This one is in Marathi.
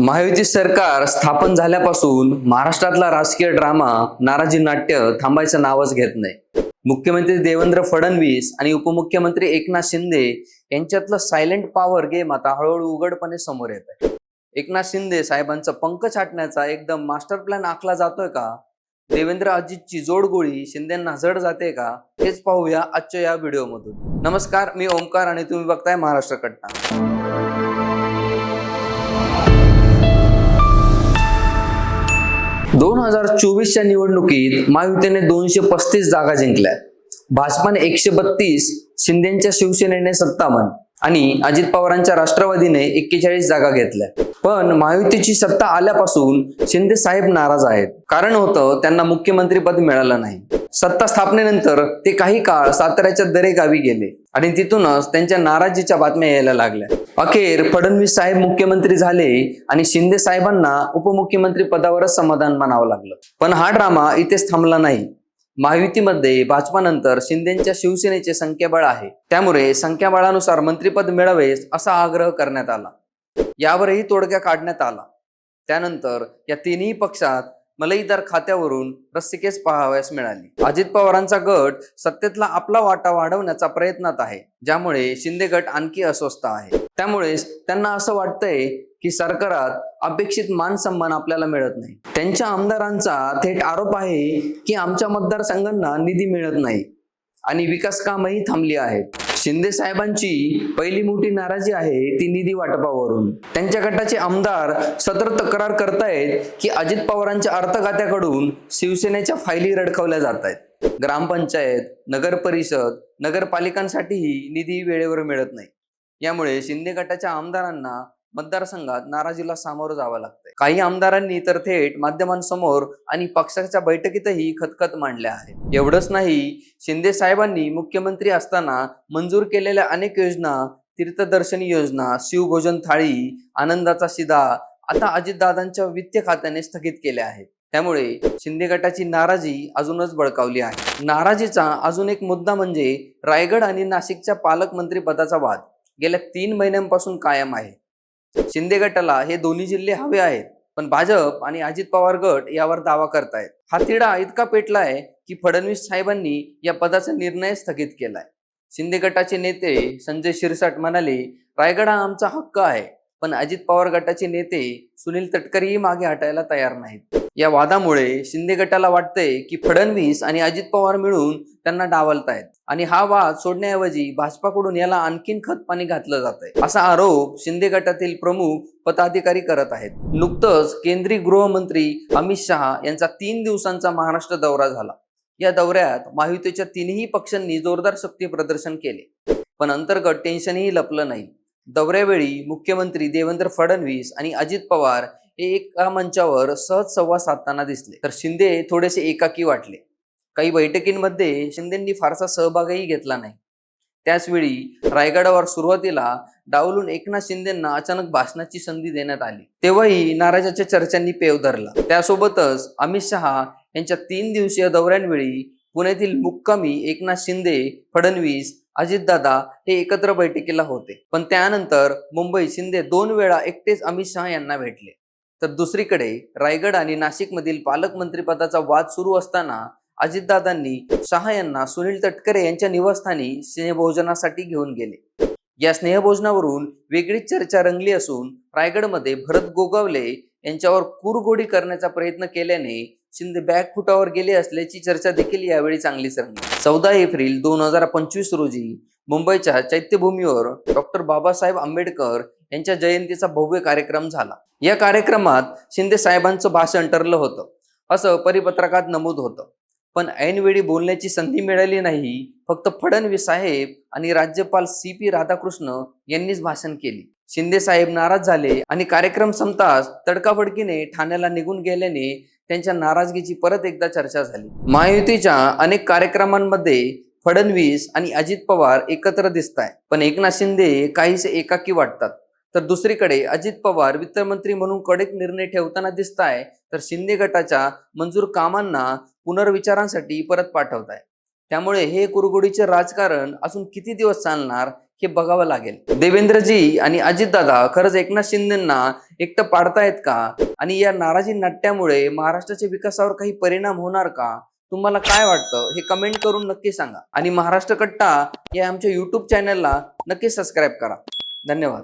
महायुती सरकार स्थापन झाल्यापासून महाराष्ट्रातला राजकीय ड्रामा नाराजी नाट्य थांबायचं नावच घेत नाही. मुख्यमंत्री देवेंद्र फडणवीस आणि उपमुख्यमंत्री एकनाथ शिंदे यांच्यातलं सायलेंट पॉवर गेम आता हळूहळू उघडपणे समोर येत आहे. एकनाथ शिंदे साहेबांचा पंख छाटण्याचा एकदम मास्टर प्लॅन आखला जातोय का? देवेंद्र अजितची जोडगोळी शिंदेंना जड जाते का? हेच पाहूया आजच्या या व्हिडिओमधून. नमस्कार मी ओमकार आणि तुम्ही बघताय महाराष्ट्र कट्टा. हजार चोवीसच्या निवडणुकीत महायुतीने दोनशे पस्तीस जागा जिंकल्या. भाजपाने एकशे बत्तीस शिंदेच्या शिवसेनेने सत्तावन्न आणि अजित पवारांच्या राष्ट्रवादीने एक्केचाळीस जागा घेतल्या. पण महायुतीची सत्ता आल्यापासून शिंदे साहेब नाराज आहेत. कारण होतं त्यांना मुख्यमंत्रीपद मिळालं नाही. सत्ता स्थापनेनंतर ते काही काळ साताऱ्याच्या दरे गावी गेले आणि तिथूनच त्यांच्या नाराजीच्या बातम्या यायला लागल्या. अखेर फडणवीस साहेब मुख्यमंत्री झाले आणि शिंदे साहेबांना उपमुख्यमंत्री पदावरच समाधान मानावं लागलं. पण हा ड्रामा इथेच थांबला नाही. महायुतीमध्ये भाजपानंतर शिंदेच्या शिवसेनेचे संख्याबळ आहे. त्यामुळे संख्याबळानुसार मंत्रिपद मिळावेस असा आग्रह करण्यात आला. यावरही तोडगा काढण्यात आला. त्यानंतर या तिन्ही पक्षात मलईदार खात्यावरून रस्सिकेच पाहावयास मिळाली. अजित पवारांचा गट सत्तेतला आपला वाटा वाढवण्याचा प्रयत्नात आहे. ज्यामुळे शिंदे गट आणखी अस्वस्थ आहे. त्यामुळेच त्यांना असं वाटतंय की सरकारात अपेक्षित मान सन्मान आपल्याला मिळत नाही. त्यांच्या आमदारांचा थेट आरोप आहे की आमच्या मतदारसंघांना निधी मिळत नाही आणि विकास कामही थांबली आहेत. शिंदे साहेबांची पहिली मोठी नाराजी आहे ती निधी वाटपावरून. त्यांच्या गटाचे आमदार सतत तक्रार करतायत की अजित पवारांच्या अर्थखात्याकडून शिवसेनेच्या फायली रडकवल्या जात आहेत ग्रामपंचायत नगर परिषद नगरपालिकांसाठीही निधी वेळेवर मिळत नाही. यामुळे शिंदे गटाच्या आमदारांना मतदारसंघात नाराजीला सामोरं जावं लागतंय. काही आमदारांनी तर थेट माध्यमांसमोर आणि पक्षाच्या बैठकीतही खतखत मांडल्या आहेत. एवढंच नाही शिंदे साहेबांनी मुख्यमंत्री असताना मंजूर केलेल्या अनेक योजना तीर्थदर्शनी योजना शिवभोजन थाळी आनंदाचा शिदा आता अजितदादांच्या वित्त खात्याने स्थगित केल्या आहेत. त्यामुळे शिंदे गटाची नाराजी अजूनच बळकावली आहे. नाराजीचा अजून एक मुद्दा म्हणजे रायगड आणि नाशिकच्या पालकमंत्री पदाचा वाद. गेल्या तीन महिन्यांपासून कायम आहे. शिंदे गटाला हे दोन्ही जिल्हे हवे आहेत पण भाजप आणि अजित पवार गट यावर दावा करतायत. हा तिढा इतका पेटला आहे की फडणवीस साहेबांनी या पदाचा निर्णय स्थगित केलाय. शिंदे गटाचे नेते संजय शिरसाट म्हणाले रायगड हा आमचा हक्क आहे. पण अजित पवार गटाचे नेते सुनील तटकरेही मागे हटायला तयार नाहीत. या वादामुळे शिंदे गटाला वाटतंय की फडणवीस आणि अजित पवार मिळून त्यांना डावलतायत. आणि हा वाद सोडण्याऐवजी भाजपाकडून याला आणखीन खत पाणी घातलं जात आहे असा आरोप शिंदे गटातील प्रमुख पदाधिकारी करत आहेत. नुकतंच केंद्रीय गृहमंत्री अमित शहा यांचा तीन दिवसांचा महाराष्ट्र दौरा झाला. या दौऱ्यात महायुतीच्या तीनही पक्षांनी जोरदार शक्ती प्रदर्शन केले. पण अंतर्गत टेन्शनही लपलं नाही. दौऱ्यावेळी मुख्यमंत्री देवेंद्र फडणवीस आणि अजित पवार हे एका मंचावर सहज संवाद साधताना दिसले. तर शिंदे थोडेसे एकाकी वाटले. काही बैठकींमध्ये शिंदेंनी फारसा सहभागही घेतला नाही. त्याचवेळी रायगडावर सुरुवातीला डावलून एकनाथ शिंदेंना अचानक भाषणाची संधी देण्यात आली. तेव्हाही नाराजाच्या चर्चांनी पेव धरला. त्यासोबतच अमित शहा यांच्या तीन दिवसीय दौऱ्यांवेळी पुण्यातील मुक्कामी एकनाथ शिंदे फडणवीस अजितदादा हे एकत्र बैठकीला होते. पण त्यानंतर मुंबई शिंदे दोन वेळा एकटेच अमित शहा यांना भेटले. तर दुसरीकडे रायगड आणि नाशिकमधील पालकमंत्रीपदाचा वाद सुरू असताना अजितदादांनी शहा यांना सुनील तटकरे यांच्या निवासस्थानी स्नेहभोजनासाठी घेऊन गेले. या स्नेहभोजनावरून वेगळीच चर्चा रंगली असून रायगडमध्ये भरत गोगावले यांच्यावर कुरगोडी करण्याचा प्रयत्न केल्याने शिंदे बॅकफुटावर गेले असल्याची चर्चा देखील यावेळी चांगलीच रंगली चौदा एप्रिल दोन हजार पंचवीस रोजी मुंबईच्या चैत्यभूमीवर डॉक्टर बाबासाहेब आंबेडकर यांच्या जयंतीचा भव्य कार्यक्रम झाला. या कार्यक्रमात शिंदे साहेबांचं भाषण ठरलं होतं. असं परिपत्रकात नमूद होतं. पण ऐनवेळी बोलण्याची संधी मिळाली नाही. फक्त फडणवीस साहेब आणि राज्यपाल सी पी राधाकृष्ण यांनीच भाषण केली. शिंदे साहेब नाराज झाले आणि कार्यक्रम संपताच तडकाफडकीने ठाण्याला निघून गेल्याने त्यांच्या नाराजगीची परत एकदा चर्चा झाली. महायुतीच्या अनेक कार्यक्रमांमध्ये फडणवीस आणि अजित पवार एकत्र दिसत आहे पण एकनाथ शिंदे काहीसे एकाकी वाटतात. तर दुसरीकडे अजित पवार वित्तमंत्री म्हणून कडक निर्णय ठेवताना दिसत आहे तर शिंदे गटाच्या मंजूर कामांना पुनर्विचारांसाठी परत पाठवत आहे त्यामुळे हे कुरगुडीचे राजकारण अजून किती दिवस चालणार हे बघावं लागेल. देवेंद्रजी आणि अजितदादा खरंच एकनाथ शिंदेना एकटं पाडतायत का? आणि या नाराजी नाट्यामुळे महाराष्ट्राच्या विकासावर काही परिणाम होणार का? तुम्हाला काय वाटतं? हे कमेंट करून नक्की सांगा. आणि महाराष्ट्र कट्टा या आमच्या युट्यूब चॅनलला नक्की सबस्क्राईब करा. धन्यवाद.